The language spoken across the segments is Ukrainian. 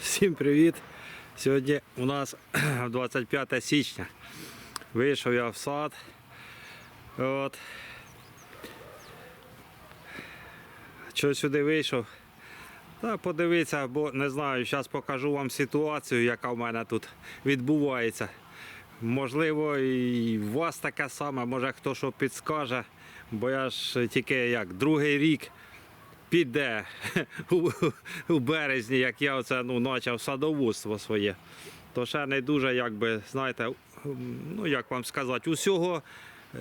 Всім привіт! Сьогодні у нас 25 січня. Вийшов я в сад. От. Що сюди вийшов? Та подивіться, бо не знаю, зараз покажу вам ситуацію, яка в мене тут відбувається. Можливо, і у вас таке саме, може хто що підскаже, бо я ж тільки як другий рік піде у, у березні, як я оце ну, почав садоводство своє. То ще не дуже, якби, знаєте, ну як вам сказати, усього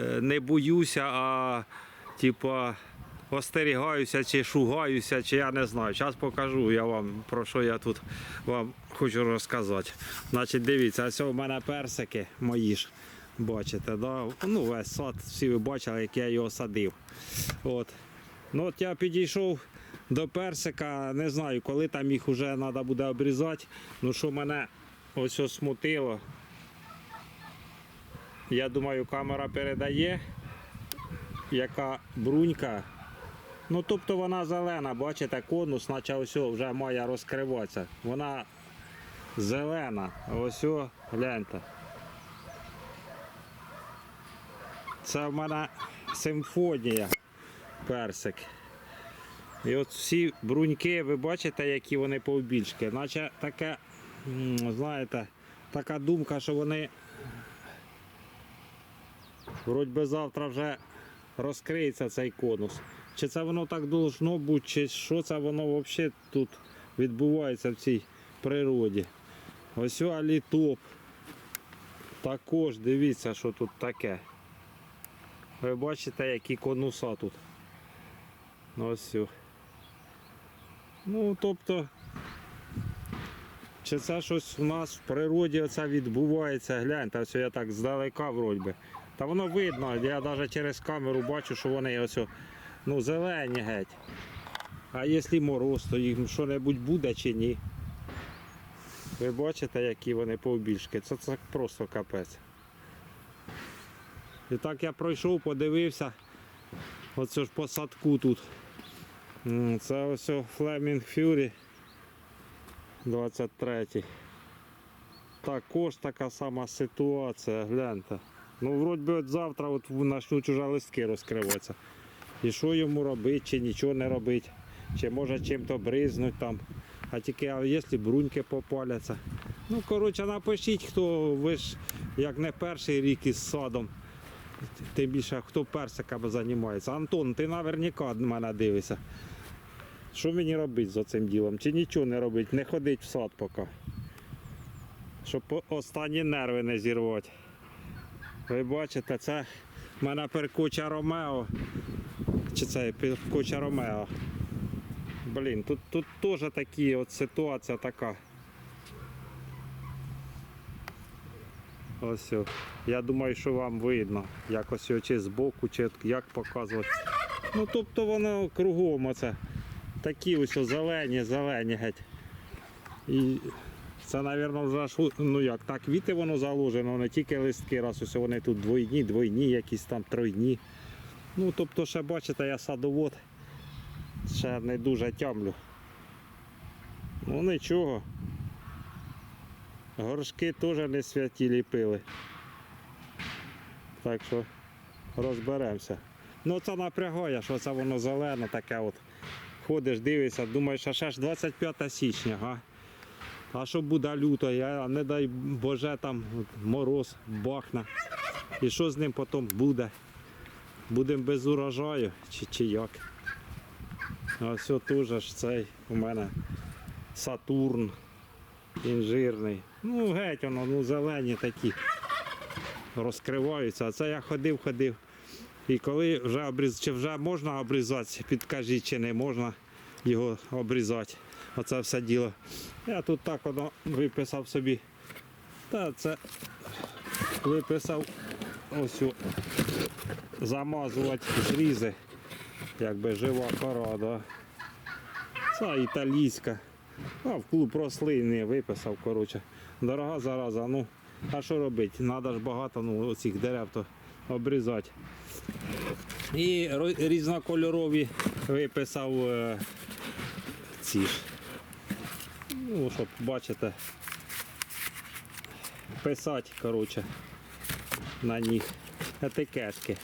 е, не боюся, а типа остерігаюся чи шугаюся, чи я не знаю. Зараз покажу я вам про що я тут вам хочу розказати. Значить, дивіться, ось у мене персики мої ж. Бачите, да? ну весь сад, всі ви бачили, як я його садив. От. Ну от я підійшов до персика, не знаю, коли там їх вже треба буде обрізати. Ну що мене ось ось смутило. Я думаю, камера передає, яка брунька. Ну тобто вона зелена, бачите, конус, наче ось вже має розкриватися. Вона зелена. Ось о, гляньте. Це в мене симфонія персик. І от всі бруньки, ви бачите, які вони повбільшки. Наче таке, знаєте, така думка, що вони вроді би завтра вже розкриється цей конус. Чи це воно так должно бути, чи що це воно взагалі тут відбувається в цій природі. Ось алітоп. Також дивіться, що тут таке. Ви бачите, які конуса тут. Ось. все. Ну, тобто, чи це щось у нас в природі оце відбувається, гляньте, ось я так здалека вроді би. Та воно видно, я навіть через камеру бачу, що вони ось ну, зелені геть. А якщо мороз, то їм що-небудь буде чи ні. Ви бачите, які вони повбільшки. Це, це просто капець. І так я пройшов, подивився. Оце ж по садку тут. Це ось Flaming Fury 23. Також така сама ситуація, гляньте. Ну, вроді би от завтра от почнуть уже листки розкриватися. І що йому робити, чи нічого не робити, чи може чим-то бризнуть там. А тільки а якщо бруньки попаляться. Ну, коротше, напишіть, хто ви ж як не перший рік із садом. Тим більше хто персиками займається. Антон, ти наверняка на мене дивишся. Що мені робити за цим ділом? Чи нічого не робити, не ходить в сад поки. Щоб останні нерви не зірвати. Ви бачите, це в мене перкуча Ромео. Чи це перкуча Ромео? Блін, тут, тут теж такі от ситуація така. Ось. Я думаю, що вам видно. Якось чи збоку, чи як показувати. Ну тобто воно кругом оце. Такі ось зелені, зелені геть. І це, мабуть, вже ж, ну як, так квіти воно заложено, не тільки листки, раз ось вони тут двойні, двойні, якісь там тройні. Ну тобто ще бачите, я садовод. Ще не дуже тямлю. Ну нічого. Горшки теж не святі ліпили. Так що розберемося. Ну це напрягає, що це воно зелене таке от. Ходиш, дивишся, думаєш, а ще ж 25 січня, а? А що буде люто, я не дай Боже там мороз бахне. І що з ним потім буде? Будемо без урожаю чи, чи як? А все теж цей у мене Сатурн інжирний. Ну, геть воно, ну зелені такі розкриваються. А це я ходив, ходив. І коли вже обріз... чи вже можна обрізати, підкажіть, чи не можна його обрізати. Оце все діло. Я тут так воно виписав собі. Та це виписав ось замазувати зрізи, якби жива кора. Да. Це італійська. А в клуб рослинний виписав, коротше. Дорога зараза, ну, а що робити? Треба ж багато ну, цих дерев то обрізати. І різнокольорові виписав е, ці ж Ну, щоб бачите, писати, коротше, на них етикетки.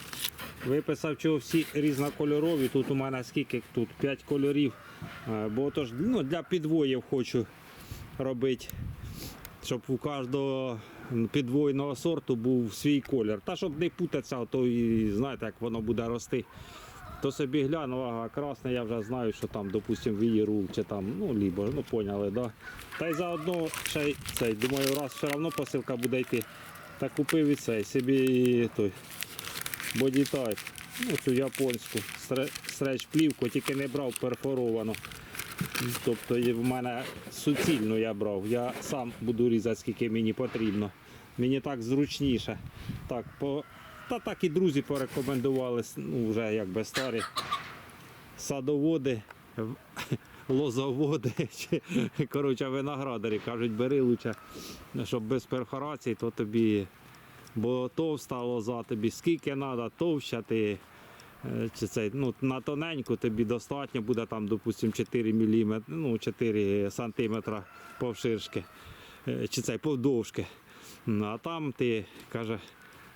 Виписав, чого всі різнокольорові. Тут у мене скільки тут? 5 кольорів. Е, Бо то ж ну, для підвоїв хочу робити, щоб у кожного підвойного сорту був свій колір. Та щоб не путатися, то і знаєте, як воно буде рости. То собі гляну, ага, красне, я вже знаю, що там, допустим, вієру чи там, ну, лібо, ну поняли, да. Та й заодно ще й цей, думаю, раз все одно посилка буде йти. Та купив і цей собі той бодітайп, ну цю японську стреч плівку, тільки не брав перфоровану. Тобто в мене суцільну я брав. Я сам буду різати, скільки мені потрібно. Мені так зручніше. Так, по... Та так і друзі порекомендували, ну вже якби старі садоводи, лозоводи, чи, коротше, виноградарі кажуть, бери лучше, щоб без перфорацій, то тобі, бо товста лоза тобі скільки треба, товща ти. Е, Чи це, ну, на тоненьку тобі достатньо буде там, допустимо, 4 мм, ну, 4 сантиметра повширшки, е, чи це повдовжки. Ну, А там ти, каже,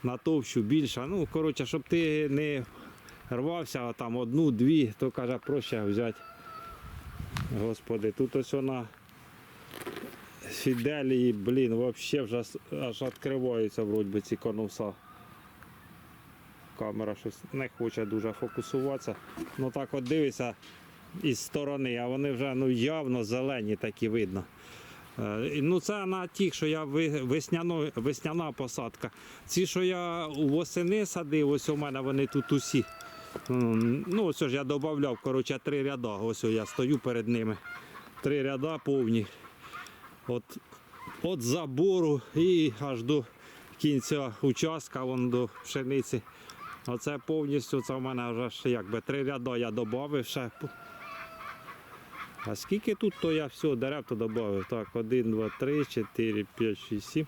на товщу більше. Ну, коротше, щоб ти не рвався там одну-дві, то каже, проще взяти. Господи, тут ось вона фіделії, блін, взагалі вже аж відкриваються вроді ці конуса. Камера щось не хоче дуже фокусуватися. Ну так от дивися із сторони, а вони вже ну, явно зелені такі видно. Е, Ну це на ті, що я весняно, весняна посадка. Ці, що я восени садив, ось у мене вони тут усі. Ну, ось ж я додавав, коротше, три ряда. Ось я стою перед ними. Три ряда повні. От, от забору і аж до кінця участка, вон до пшениці. Оце повністю це в мене вже ж якби три ряда я додав ще. А скільки тут, то я все, дерев то додав. Так, 1, 2, 3, 4, 5, 6, 7,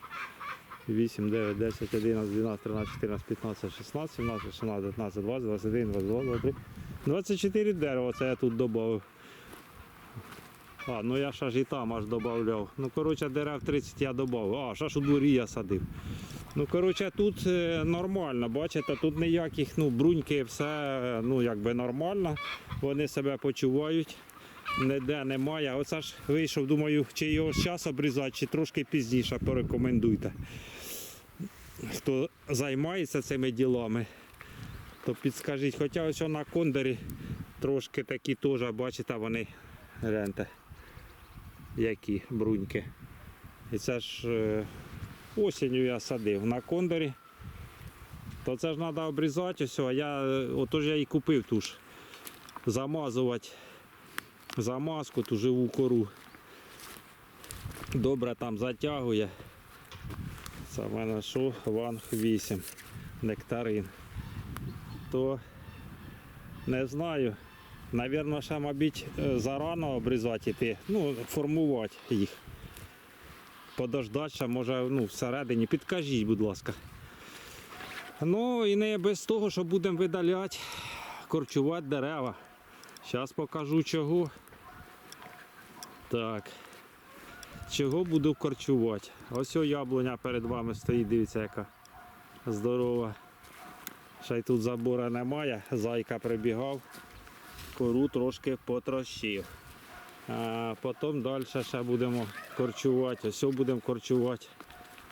8, 9, 10, 11, 12, 13, 14, 15, 16, 17, 18, 19, 20, 21, 22, 23. 24 дерева це я тут додав. А, ну я ще ж і там аж додавав. Ну, коротше, дерев 30 я додав. А, ще ж у дворі я садив. Ну, коротше, тут е, нормально, бачите, тут ніяких ну, бруньки, все е, ну, якби нормально. Вони себе почувають. Ніде немає. Оце ж вийшов, думаю, чи його зараз обрізати, чи трошки пізніше порекомендуйте. Хто займається цими ділами, то підскажіть. Хоча ось на кондорі трошки такі теж, бачите, вони гляньте, які бруньки. І це ж е, осінню я садив на кондорі. То це ж треба обрізати все. А я, отож я і купив ту ж замазувати замазку, ту живу кору. Добре там затягує. Це в мене що? Ванг 8 нектарин. То не знаю. Навірно, ще, мабуть, е, зарано обрізати йти, ну, формувати їх. Подождати може, ну, всередині. Підкажіть, будь ласка. Ну і не без того, що будемо видаляти, корчувати дерева. Зараз покажу чого. Так. Чого буду корчувати? Ось о яблуня перед вами стоїть, дивіться, яка здорова. Ще й тут забора немає, зайка прибігав, кору трошки потрощив. Потім далі ще будемо корчувати. Ось будемо корчувати.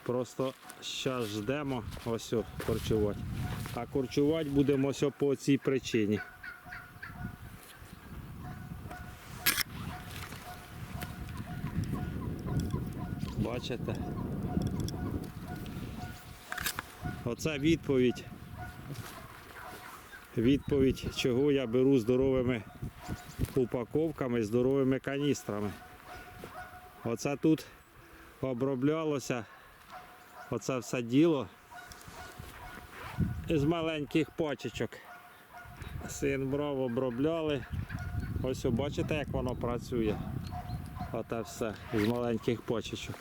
Просто зараз ждемо ось корчувати. А корчувати будемо ось по цій причині. Бачите? Оце відповідь. Відповідь, чого я беру здоровими упаковками, здоровими каністрами. Оце тут оброблялося оце все діло з маленьких пачечок. Син брав, обробляли. Ось бачите, як воно працює. Оте все з маленьких почечок.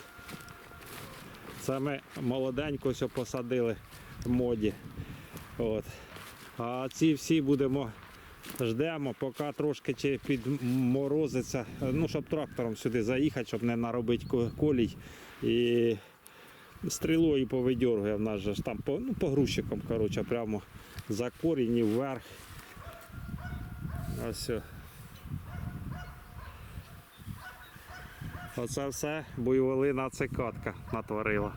Це ми молоденько все посадили в моді. От. А ці всі будемо ждемо, поки трошки підморозиться, ну, щоб трактором сюди заїхати, щоб не наробити колій. І стрілою повидьоргує в нас же там по, ну, по грузчикам, коротше, прямо за корінь і вверх. Ось. Оце все буйволина цикатка натворила.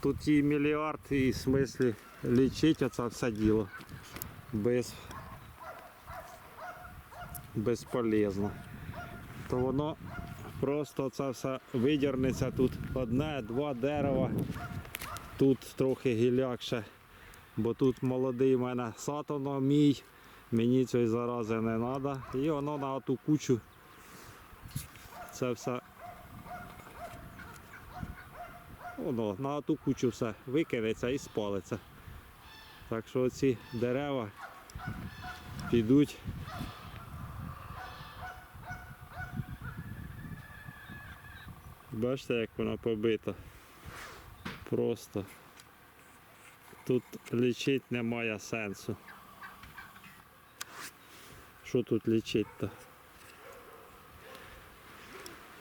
Тут і мільярд, і в смислі лічить оце все діло. Без... Безполезно. То воно просто це все видірнеться. Тут одне, два дерева. Тут трохи гілякше, бо тут молодий в мене сатано мій. Мені цієї зарази не треба. І воно на ту кучу. Це все воно на ту кучу все викинеться і спалиться. Так що ці дерева підуть. Бачите, як вона побита. Просто тут лічити немає сенсу. Що тут лічити-то?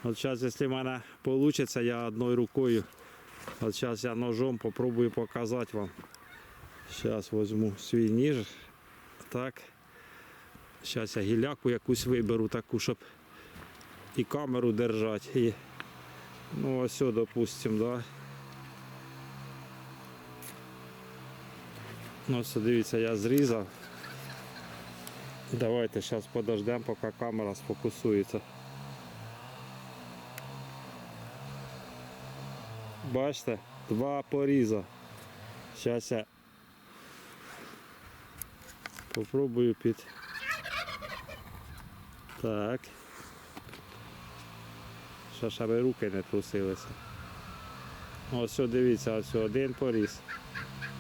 От зараз, якщо в мене вийде, я одною рукою От зараз я ножом попробую показати вам. Зараз візьму свій ніж. Так. Зараз я гіляку якусь виберу таку, щоб і камеру держати. І... Ну ось, допустим, да. Ну, ось, дивіться, я зрізав. Давайте зараз подождемо, поки камера сфокусується. Бачите, два поріза. Зараз я попробую під. Так. Ще ж руки не трусилися. Ось дивіться, ось один поріз.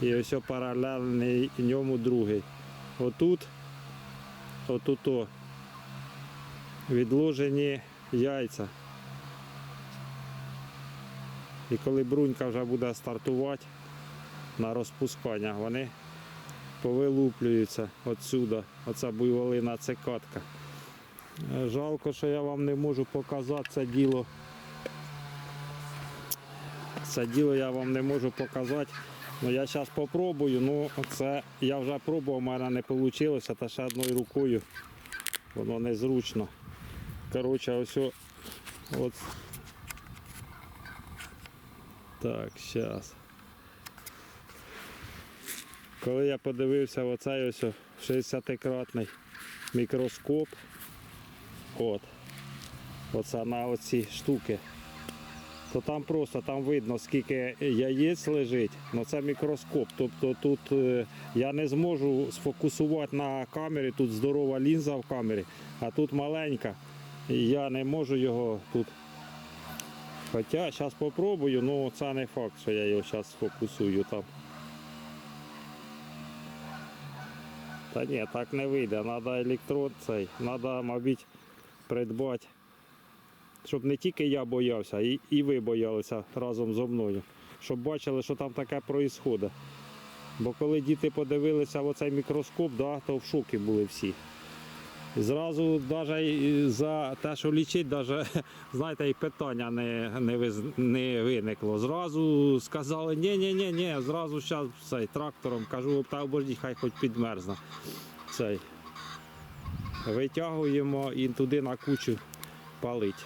І ось паралельний ньому другий. Отут, отут відложені яйця. І коли брунька вже буде стартувати на розпускання, вони повилуплюються отсюда. Оця буйволина цикатка. Жалко, що я вам не можу показати це діло. Це діло я вам не можу показати. Ну, я зараз спробую, ну це я вже пробував, у мене не вийшло, та ще одною рукою. Воно незручно. Коротше, ось от так, зараз. Коли я подивився оцей ось 60-кратний мікроскоп, от, оце на оці штуки, то там просто там видно, скільки яєць лежить, але це мікроскоп. Тобто тут е, я не зможу сфокусувати на камері, тут здорова лінза в камері, а тут маленька. Я не можу його тут Хоча зараз спробую, ну це не факт, що я його зараз сфокусую там. Та ні, так не вийде. Треба електрод цей, треба, мабуть, придбати. Щоб не тільки я боявся, і, і ви боялися разом зі мною. Щоб бачили, що там таке відбувається. Бо коли діти подивилися в оцей мікроскоп, да, то в шокі були всі. Зразу навіть за те, що лічить, даже, знаєте, і питання не, не, не виникло. Зразу сказали, ні, ні, ні, ні, зразу зараз цей трактором кажу, та обождіть, хай хоч підмерзне. Цей. Витягуємо і туди на кучу палить.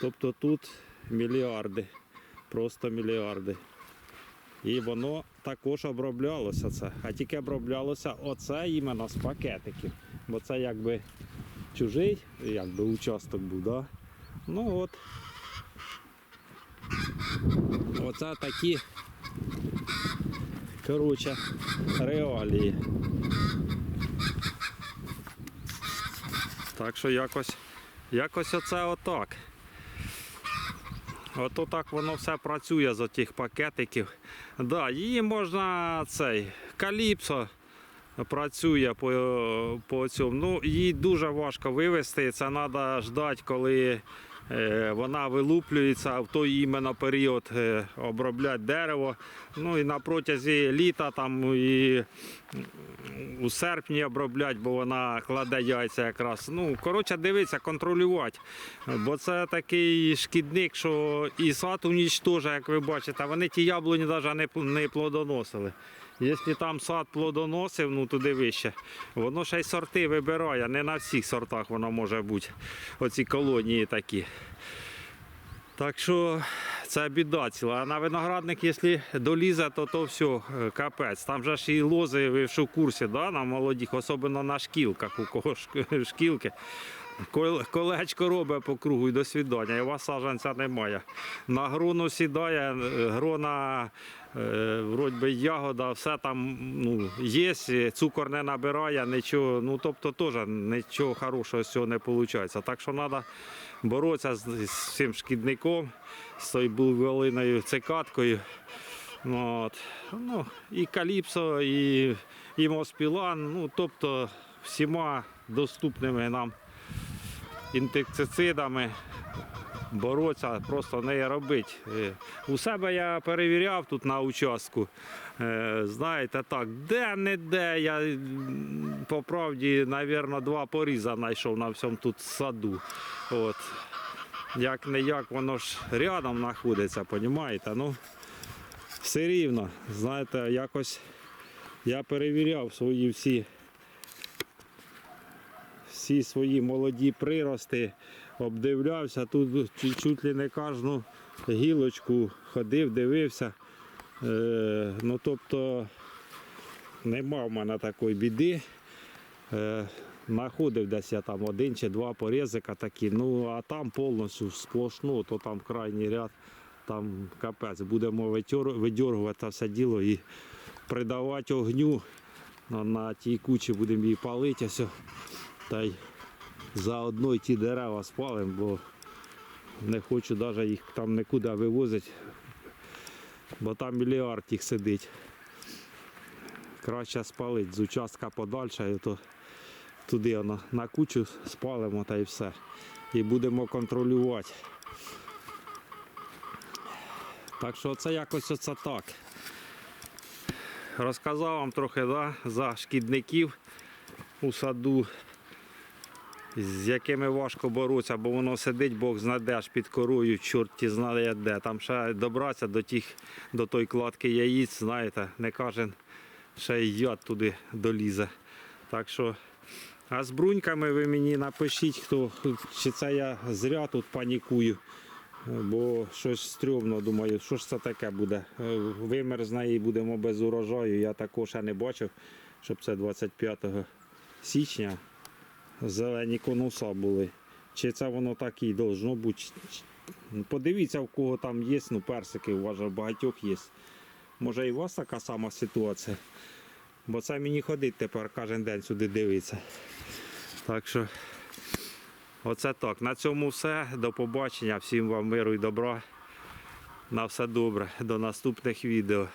Тобто тут мільярди, просто мільярди. І воно також оброблялося це. А тільки оброблялося оце іменно з пакетиків. Бо це якби чужий, якби участок був, да? Ну от. Оце такі. Коротше, реалії. Так що якось, якось оце отак. Ото так воно все працює з отих пакетиків. Да, її можна цей каліпсо працює по, по цьому. Ну, її дуже важко вивезти. Це треба ждати, коли вона вилуплюється в той іменно період е, обробляти дерево. Ну і на протязі літа там і у серпні оброблять, бо вона кладе яйця якраз. Ну, коротше, дивитися, контролювати. Бо це такий шкідник, що і сад унічтожує, як ви бачите, вони ті яблуні навіть не плодоносили. Якщо там сад плодоносив, ну туди вище, воно ще й сорти вибирає. Не на всіх сортах воно може бути. Оці колонії такі. Так що це біда ціла. А на виноградник, якщо долізе, то то все, е, капець. Там же ж і лози, ви ж в курсі, да, на молодих, особливо на шкілках, у кого шкілки. Кол- Колечко робить по кругу і до свідання, і у вас саджанця немає. На грону сідає, грона, е, вроді би ягода, все там ну, є, цукор не набирає, нічого, ну тобто теж нічого хорошого з цього не виходить. Так що треба боротися з, з цим шкідником, з цією булволиною цикаткою. Ну, От. Ну, і каліпсо, і, і моспілан, ну, тобто всіма доступними нам інсектицидами боротися, просто не робити. Е, У себе я перевіряв тут на участку. Е, Знаєте, так, де-не-де я по правді, мабуть, два поріза знайшов на всьому тут саду. От. Як не як, воно ж рядом знаходиться, розумієте? Ну, все рівно, знаєте, якось я перевіряв свої всі всі свої молоді прирости, обдивлявся. Тут чуть, ли не кожну гілочку ходив, дивився. Е, ну, тобто нема в мене такої біди. Е, Находив десь я там один чи два порізика такі, ну а там повністю сплошно, то там крайній ряд, там капець. Будемо видьоргувати все діло і придавати огню. На, тій кучі будемо її палити. Та й заодно й ті дерева спалимо, бо не хочу навіть їх там нікуди вивозити, бо там мільярд їх сидить. Краще спалити з участка подальше, то туди воно на кучу спалимо та й все. І будемо контролювати. Так що це якось оце так. Розказав вам трохи да, за шкідників у саду, з якими важко боротися, бо воно сидить, Бог знаде аж під корою, чорті знає де. Там ще добратися до тих, до той кладки яїць, знаєте, не кожен ще й яд туди долізе. Так що, а з бруньками ви мені напишіть, хто, чи це я зря тут панікую. Бо щось стрьомно, думаю, що ж це таке буде. Вимерзне і будемо без урожаю. Я також ще не бачив, щоб це 25 січня зелені конуса були. Чи це воно так і должно бути? Подивіться, в кого там є, ну персики, у вас багатьох є. Може і у вас така сама ситуація. Бо це мені ходить тепер кожен день сюди дивитися. Так що. Оце так. На цьому все. До побачення. Всім вам миру і добра. На все добре. До наступних відео.